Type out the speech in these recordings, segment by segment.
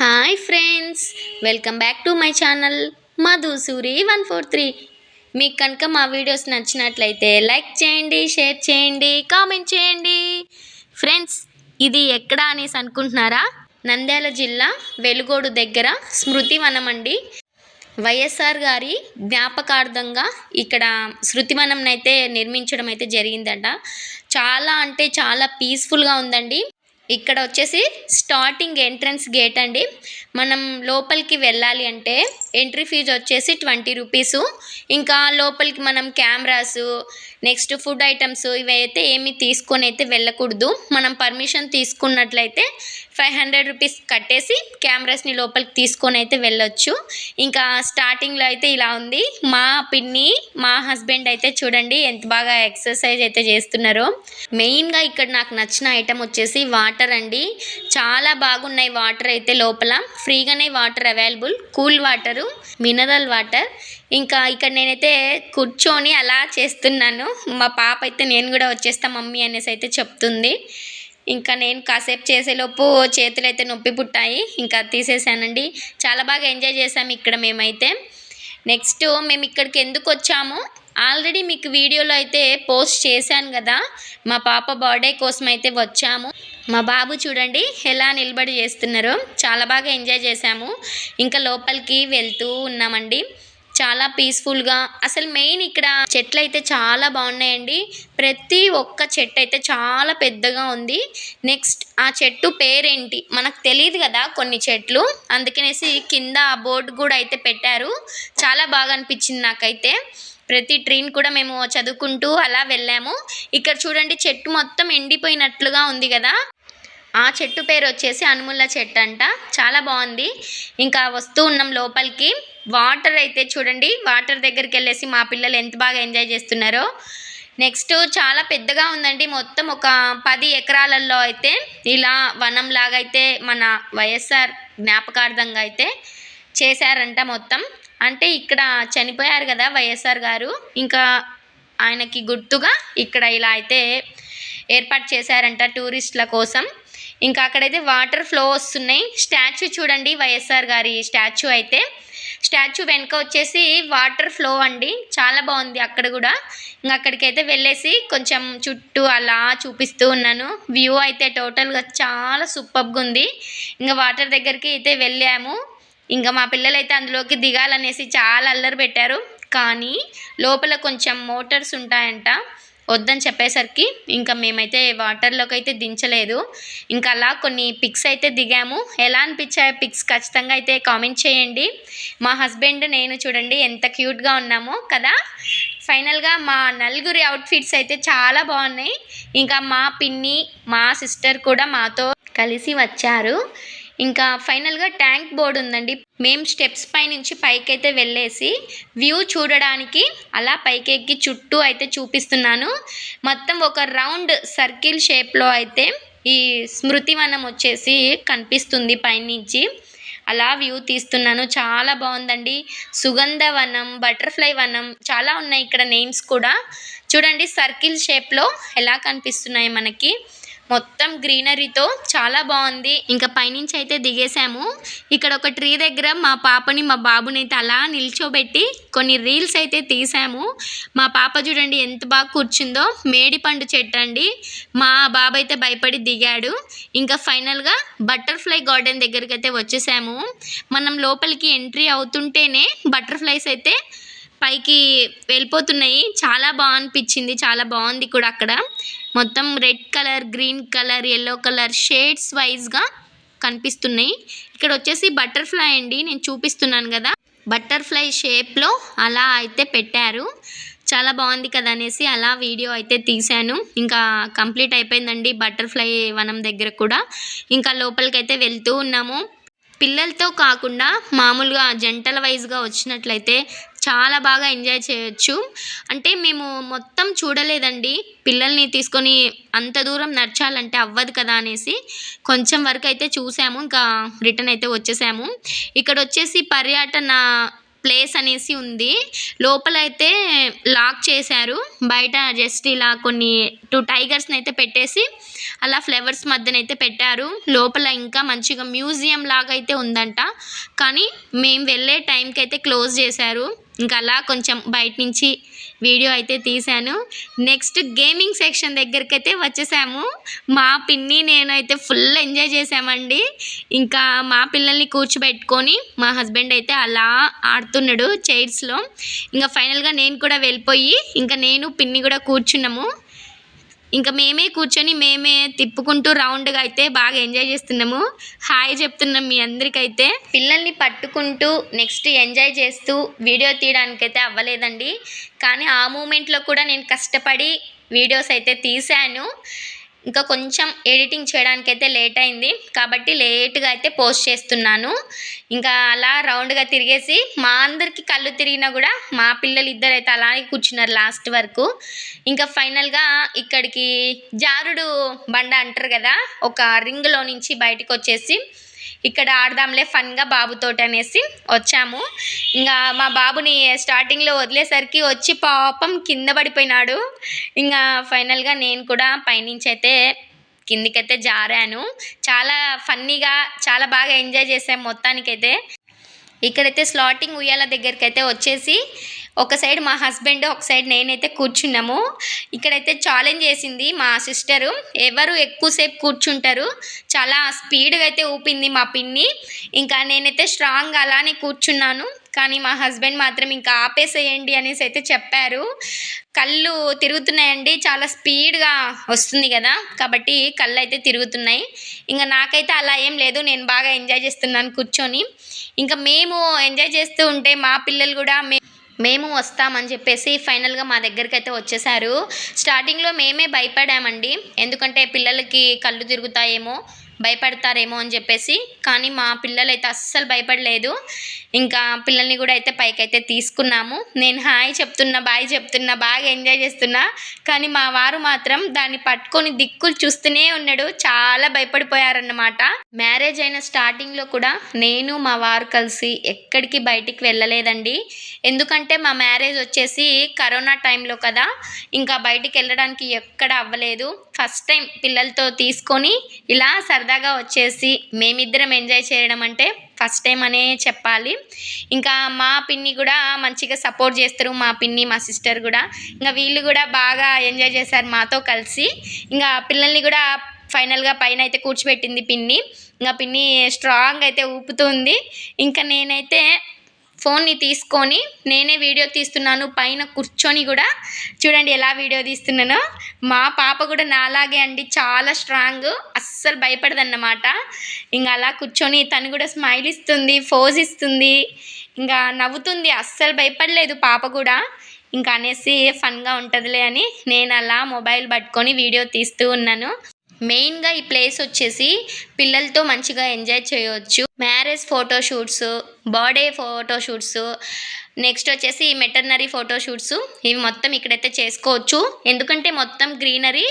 Hi friends welcome back to my channel Madhusuri one four three. మీకు కనుక మా videos నచ్చినట్లయితే లైక్ చేయండి షేర్ చేయండి కామెంట్ చేయండి. ఫ్రెండ్స్ ఇది ఎక్కడ అనేసి అనుకుంటున్నారా? నంద్యాల జిల్లా వెలుగోడు దగ్గర స్మృతివనం అండి. వైఎస్ఆర్ గారి జ్ఞాపకార్థంగా ఇక్కడ శృతివనం అయితే నిర్మించడం అయితే జరిగిందట. చాలా అంటే చాలా పీస్ఫుల్గా ఉందండి. ఇక్కడ వచ్చేసి స్టార్టింగ్ ఎంట్రన్స్ గేట్ అండి. మనం లోపలికి వెళ్ళాలి అంటే ఎంట్రీ ఫీజు వచ్చేసి ట్వంటీ రూపీస్ ఇంకా లోపలికి మనం కెమెరాస్ నెక్స్ట్ ఫుడ్ ఐటమ్స్ ఇవైతే ఏమి తీసుకొని అయితే వెళ్ళకూడదు. మనం పర్మిషన్ తీసుకున్నట్లయితే ఫైవ్ హండ్రెడ్ రూపీస్ కట్టేసి కెమెరాస్ని లోపలికి తీసుకొని అయితే వెళ్ళొచ్చు. ఇంకా స్టార్టింగ్లో అయితే ఇలా ఉంది. మా పిన్ని మా హస్బెండ్ అయితే చూడండి ఎంత బాగా ఎక్సర్సైజ్ అయితే చేస్తున్నారో. మెయిన్గా ఇక్కడ నాకు నచ్చిన ఐటమ్ వచ్చేసి వాటర్ అండి. చాలా బాగున్నాయి వాటర్ అయితే లోపల. ఫ్రీగానే water available. Cool water mineral water. ఇంకా ఇక్కడ నేనైతే కూర్చొని అలా చేస్తున్నాను. మా పాప అయితే నేను కూడా వచ్చేస్తా మమ్మీ అనేసి అయితే చెప్తుంది. ఇంకా నేను కాసేపు చేసేలోపు చేతులు అయితే నొప్పి పుట్టాయి. ఇంకా తీసేసానండి. చాలా బాగా ఎంజాయ్ చేసాము ఇక్కడ మేమైతే. నెక్స్ట్ మేము ఇక్కడికి ఎందుకు వచ్చాము? ఆల్రెడీ మీకు వీడియోలో అయితే పోస్ట్ చేశాను కదా. మా పాప బర్త్డే కోసం అయితే వచ్చాము. మా బాబు చూడండి ఎలా నిలబడి చేస్తున్నారు. చాలా బాగా ఎంజాయ్ చేశాము. ఇంకా లోపలికి వెళ్తూ ఉన్నామండి. చాలా పీస్ఫుల్గా అసలు మెయిన్ ఇక్కడ చెట్లు అయితే చాలా బాగున్నాయండి. ప్రతి ఒక్క చెట్టు అయితే చాలా పెద్దగా ఉంది. నెక్స్ట్ ఆ చెట్టు పేరేంటి? మనకు తెలియదు కదా కొన్ని చెట్లు. అందుకనేసి కింద ఆ బోర్డు కూడా అయితే పెట్టారు. చాలా బాగా అనిపించింది నాకైతే. ప్రతి ట్రైన్ కూడా మేము చదువుకుంటూ అలా వెళ్ళాము. ఇక్కడ చూడండి చెట్టు మొత్తం ఎండిపోయినట్లుగా ఉంది కదా. ఆ చెట్టు పేరు వచ్చేసి అనుముల్ల చెట్టు అంట చాలా బాగుంది. ఇంకా వస్తూ ఉన్నాం లోపలికి. వాటర్ అయితే చూడండి. వాటర్ దగ్గరికి వెళ్ళేసి మా పిల్లలు ఎంత బాగా ఎంజాయ్ చేస్తున్నారో. నెక్స్ట్ చాలా పెద్దగా ఉందండి. మొత్తం ఒక పది ఎకరాలలో అయితే ఇలా వనం లాగా అయితే మన వైఎస్ఆర్ జ్ఞాపకార్థంగా అయితే చేశారంట మొత్తం. అంటే ఇక్కడ చనిపోయారు కదా వైఎస్ఆర్ గారు. ఇంకా ఆయనకి గుర్తుగా ఇక్కడ ఇలా అయితే ఏర్పాటు చేశారంట టూరిస్టుల కోసం. ఇంకా అక్కడైతే వాటర్ ఫ్లో వస్తున్నాయి. స్టాచ్యూ చూడండి వైఎస్ఆర్ గారి స్టాచ్యూ అయితే. స్టాచ్యూ వెనుక వచ్చేసి వాటర్ ఫ్లో అండి. చాలా బాగుంది అక్కడ కూడా. ఇంకా అక్కడికైతే వెళ్ళేసి కొంచెం చుట్టూ అలా చూపిస్తూ ఉన్నాను. వ్యూ అయితే టోటల్గా చాలా సూపర్గా ఉంది. ఇంకా వాటర్ దగ్గరికి అయితే వెళ్ళాము. ఇంకా మా పిల్లలైతే అందులోకి దిగాలనేసి చాలా అల్లరి పెట్టారు. కానీ లోపల కొంచెం మోటార్స్ ఉంటాయంట. వద్దని చెప్పేసరికి ఇంకా మేమైతే వాటర్లోకి అయితే దించలేదు. ఇంకా అలా కొన్ని పిక్స్ అయితే దిగాము. ఎలా అనిపించాయి పిక్స్ ఖచ్చితంగా అయితే కామెంట్ చేయండి. మా హస్బెండ్ నేను చూడండి ఎంత క్యూట్గా ఉన్నామో కదా. ఫైనల్గా మా నలుగురి అవుట్ఫిట్స్ అయితే చాలా బాగున్నాయి. ఇంకా మా పిన్ని మా సిస్టర్ కూడా మాతో కలిసి వచ్చారు. ఇంకా ఫైనల్గా ట్యాంక్ బోర్డు ఉందండి. మేము స్టెప్స్ పై నుంచి పైకైతే వెళ్ళేసి వ్యూ చూడడానికి అలా పైకి ఎక్కి చుట్టూ అయితే చూపిస్తున్నాను. మొత్తం ఒక రౌండ్ సర్కిల్ షేప్లో అయితే ఈ స్మృతివనం వచ్చేసి కనిపిస్తుంది పైనుంచి. అలా వ్యూ తీస్తున్నాను. చాలా బాగుందండి. సుగంధవనం బటర్ఫ్లై వనం చాలా ఉన్నాయి ఇక్కడ నేమ్స్ కూడా. చూడండి సర్కిల్ షేప్లో ఎలా కనిపిస్తున్నాయి మనకి. మొత్తం గ్రీనరీతో చాలా బాగుంది. ఇంకా పైనుంచి అయితే దిగేసాము ఇక్కడ ఒక ట్రీ దగ్గర మా పాపని మా బాబుని అయితే అలా నిల్చోబెట్టి కొన్ని రీల్స్ అయితే తీసాము మా పాప చూడండి ఎంత బాగా కూర్చుందో. మేడి పండు చెట్టు అండి. మా బాబు అయితే భయపడి దిగాడు. ఇంకా ఫైనల్గా బటర్ఫ్లై గార్డెన్ దగ్గరికి అయితే వచ్చేసాము. మనం లోపలికి ఎంట్రీ అవుతుంటేనే బటర్ఫ్లైస్ అయితే పైకి వెళ్ళిపోతున్నాయి. చాలా బాగా అనిపించింది చాలా బాగుంది కూడా అక్కడ. మొత్తం red colour green colour yellow colour shades వైజ్గా కనిపిస్తున్నాయి. ఇక్కడ వచ్చేసి బటర్ఫ్లై అండి. నేను చూపిస్తున్నాను కదా. బటర్ఫ్లై షేప్లో అలా అయితే పెట్టారు. చాలా బాగుంది కదా అనేసి అలా వీడియో అయితే తీశాను. ఇంకా కంప్లీట్ అయిపోయిందండి బటర్ఫ్లై వనం దగ్గర కూడా. ఇంకా లోపలికి అయితే వెళ్తూ ఉన్నాము. పిల్లలతో కాకుండా మామూలుగా జంటల వైజ్గా వచ్చినట్లయితే చాలా బాగా ఎంజాయ్ చేయొచ్చు. అంటే మేము మొత్తం చూడలేదండి. పిల్లల్ని తీసుకొని అంత దూరం నడచాలంటే అవ్వదు కదా అనేసి కొంచెం వరకు అయితే చూసాము. ఇంకా రిటర్న్ అయితే వచ్చేసాము. ఇక్కడ వచ్చేసి పర్యటన ప్లేస్ అనేసి ఉంది. లోపల అయితే లాక్ చేశారు. బయట జస్ట్ ఇలా కొన్ని టూ టైగర్స్ని అయితే పెట్టేసి అలా ఫ్లవర్స్ మధ్యనైతే పెట్టారు. లోపల ఇంకా మంచిగా మ్యూజియం లాగా అయితే ఉందంట. కానీ మేము వెళ్ళే టైంకి అయితే క్లోజ్ చేశారు. ఇంకా అలా కొంచెం బయట నుంచి వీడియో అయితే తీశాను. నెక్స్ట్ గేమింగ్ సెక్షన్ దగ్గరికి అయితే వచ్చేసాము. మా పిన్ని నేను అయితే ఫుల్ ఎంజాయ్ చేసామండి. ఇంకా మా పిల్లల్ని కూర్చోబెట్టుకొని మా హస్బెండ్ అయితే అలా ఆడుతున్నాడు చైర్స్లో. ఇంకా ఫైనల్గా నేను కూడా వెళ్ళిపోయి ఇంకా నేను పిన్ని కూడా కూర్చున్నాము. ఇంకా మేమే కూర్చొని మేమే తిప్పుకుంటూ రౌండ్గా అయితే బాగా ఎంజాయ్ చేస్తున్నాము. హాయ్ చెప్తున్నాం మీ అందరికైతే. పిల్లల్ని పట్టుకుంటూ నెక్స్ట్ ఎంజాయ్ చేస్తూ వీడియో తీయడానికైతే అవ్వలేదండి. కానీ ఆ మూమెంట్లో కూడా నేను కష్టపడి వీడియోస్ అయితే తీశాను. ఇంకా కొంచెం ఎడిటింగ్ చేయడానికి అయితే లేట్ అయింది. కాబట్టి లేట్గా అయితే పోస్ట్ చేస్తున్నాను. ఇంకా అలా రౌండ్గా తిరిగేసి మా అందరికి కళ్ళు తిరిగినా కూడా మా పిల్లలు ఇద్దరు అయితే అలాగే కూర్చున్నారు లాస్ట్ వరకు. ఇంకా ఫైనల్గా ఇక్కడికి జారుడు బండ అంటారు కదా ఒక రింగ్లో నుంచి బయటకు వచ్చేసి ఇక్కడ ఆడదాంలే ఫన్గా బాబుతోటి అనేసి వచ్చాము. ఇంకా మా బాబుని స్టార్టింగ్లో వదిలేసరికి వచ్చి పాపం కింద పడిపోయినాడు. ఇంకా ఫైనల్గా నేను కూడా పైనుంచి అయితే కిందికైతే జారాను. చాలా ఫన్నీగా చాలా బాగా ఎంజాయ్ చేసాం మొత్తానికైతే. ఇక్కడైతే స్లాటింగ్ ఉయ్యాల దగ్గరికి అయితే వచ్చేసి ఒక సైడ్ మా హస్బెండ్ ఒక సైడ్ నేనైతే కూర్చున్నాము. ఇక్కడైతే ఛాలెంజ్ చేసింది మా సిస్టరు ఎవరు ఎక్కువసేపు కూర్చుంటారు చాలా స్పీడ్గా అయితే ఊపింది మా పిన్ని. ఇంకా నేనైతే స్ట్రాంగ్ అలానే కూర్చున్నాను. కానీ మా హస్బెండ్ మాత్రం ఇంకా ఆపేసేయండి అనేసి అయితే చెప్పారు. కళ్ళు తిరుగుతున్నాయండి చాలా స్పీడ్గా వస్తుంది కదా. కాబట్టి కళ్ళు అయితే తిరుగుతున్నాయి. ఇంకా నాకైతే అలా ఏం లేదు నేను బాగా ఎంజాయ్ చేస్తున్నాను కూర్చొని. ఇంకా మేము ఎంజాయ్ చేస్తూ ఉంటే మా పిల్లలు కూడా మే మేము వస్తామని చెప్పేసి ఫైనల్గా మా దగ్గరికి అయితే వచ్చేసారు స్టార్టింగ్లో మేమే భయపడామండి. ఎందుకంటే పిల్లలకి కళ్ళు తిరుగుతాయేమో భయపడతారేమో అని చెప్పేసి. కానీ మా పిల్లలైతే అస్సలు భయపడలేదు. ఇంకా పిల్లల్ని కూడా అయితే పైకి అయితే తీసుకున్నాము. నేను హాయ్ చెప్తున్నా బాయ్ చెప్తున్నా బాగా ఎంజాయ్ చేస్తున్నా. కానీ మా వారు మాత్రం దాన్ని పట్టుకొని దిక్కులు చూస్తూనే ఉన్నాడు. చాలా భయపడిపోయారన్నమాట. మ్యారేజ్ అయిన స్టార్టింగ్లో కూడా నేను మా వారు కలిసి ఎక్కడికి బయటికి వెళ్ళలేదండి. ఎందుకంటే మా మ్యారేజ్ వచ్చేసి కరోనా టైంలో కదా. ఇంకా బయటికి వెళ్ళడానికి ఎక్కడ అవ్వలేదు. ఫస్ట్ టైం పిల్లలతో తీసుకొని ఇలా సరదాగా వచ్చేసి మేమిద్దరం ఎంజాయ్ చేయడం అంటే ఫస్ట్ టైం అనే చెప్పాలి. ఇంకా మా పిన్ని కూడా మంచిగా సపోర్ట్ చేస్తారు మా పిన్ని మా సిస్టర్ కూడా. ఇంకా వీళ్ళు కూడా బాగా ఎంజాయ్ చేశారు మాతో కలిసి. ఇంకా పిల్లల్ని కూడా ఫైనల్గా పైన అయితే కూర్చోబెట్టింది పిన్ని. ఇంకా పిన్ని స్ట్రాంగ్ అయితే ఊపుతుంది. ఇంకా నేనైతే ఫోన్ని తీసుకొని నేనే వీడియో తీస్తున్నాను పైన కూర్చొని కూడా. చూడండి ఎలా వీడియో తీస్తున్నానో. మా పాప కూడా నాలాగే అండి చాలా స్ట్రాంగ్ అస్సలు భయపడదన్నమాట. ఇంకా అలా కూర్చొని తను కూడా స్మైల్ ఇస్తుంది ఫోజ్ ఇస్తుంది. ఇంకా నవ్వుతుంది అస్సలు భయపడలేదు పాప కూడా. ఇంకా అనేసి ఫన్గా ఉంటుందిలే అని నేను అలా మొబైల్ పట్టుకొని వీడియో తీస్తూ ఉన్నాను. మెయిన్గా ఈ ప్లేస్ వచ్చేసి పిల్లలతో మంచిగా ఎంజాయ్ చేయవచ్చు marriage photoshoots birthday photoshoots next వచ్చేసి మెటర్నరీ ఫోటోషూట్స్ ఇవి మొత్తం ఇక్కడైతే చేసుకోవచ్చు. ఎందుకంటే మొత్తం గ్రీనరీ.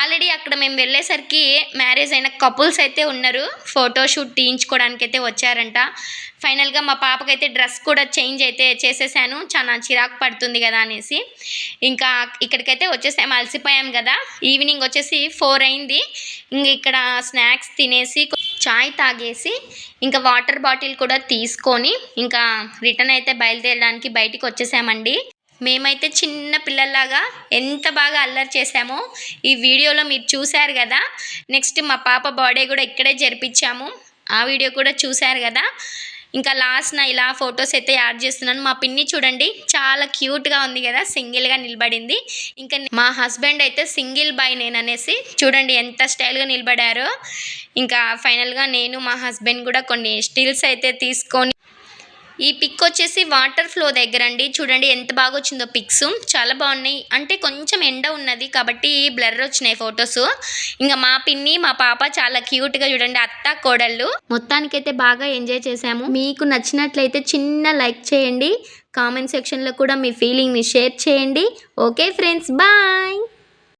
ఆల్రెడీ అక్కడ మేము వెళ్ళేసరికి మ్యారేజ్ అయిన కపుల్స్ అయితే ఉన్నారు. ఫోటోషూట్ తీయించుకోవడానికి అయితే వచ్చారంట. ఫైనల్గా మా పాపకైతే డ్రెస్ కూడా చేంజ్ అయితే చేసేసాను. చాలా చిరాకు పడుతుంది కదా అనేసి. ఇంకా ఇక్కడికైతే వచ్చేసాము అలసిపోయాం కదా. ఈవినింగ్ వచ్చేసి ఫోర్ అయింది. ఇంక ఇక్కడ స్నాక్స్ తినేసి చాయ్ తాగేసి ఇంకా వాటర్ బాటిల్ కూడా తీసుకొని ఇంకా రిటర్న్ అయితే బయలుదేరడానికి బయటికి వచ్చేసామండి. మేమైతే చిన్న పిల్లల్లాగా ఎంత బాగా అల్లరి చేసామో ఈ వీడియోలో మీరు చూశారు కదా. నెక్స్ట్ మా పాప బర్త్డే కూడా ఇక్కడే జరిపించాము. ఆ వీడియో కూడా చూశారు కదా. ఇంకా లాస్ట్ నా ఇలా ఫొటోస్ అయితే యాడ్ చేస్తున్నాను. మా పిన్ని చూడండి చాలా క్యూట్గా ఉంది కదా సింగిల్గా నిలబడింది. ఇంకా మా హస్బెండ్ అయితే సింగిల్ బాయ్ నేను అనేసి చూడండి ఎంత స్టైల్గా నిలబడారో. ఇంకా ఫైనల్గా నేను మా హస్బెండ్ కూడా కొన్ని స్టిల్స్ అయితే తీసుకొని ఈ పిక్ వచ్చేసి వాటర్ ఫ్లో దగ్గర అండి చూడండి ఎంత బాగా వచ్చిందో పిక్స్. చాలా బాగున్నాయి. అంటే కొంచెం ఎండ ఉన్నది కాబట్టి బ్లర్ వచ్చినాయి ఫొటోస్. ఇంకా మా పిన్ని మా పాప చాలా క్యూట్గా చూడండి అత్త కోడళ్ళు. మొత్తానికైతే బాగా ఎంజాయ్ చేసాము మీకు నచ్చినట్లయితే చిన్న లైక్ చేయండి. కామెంట్ సెక్షన్లో కూడా మీ ఫీలింగ్ని షేర్ చేయండి. Okay friends bye!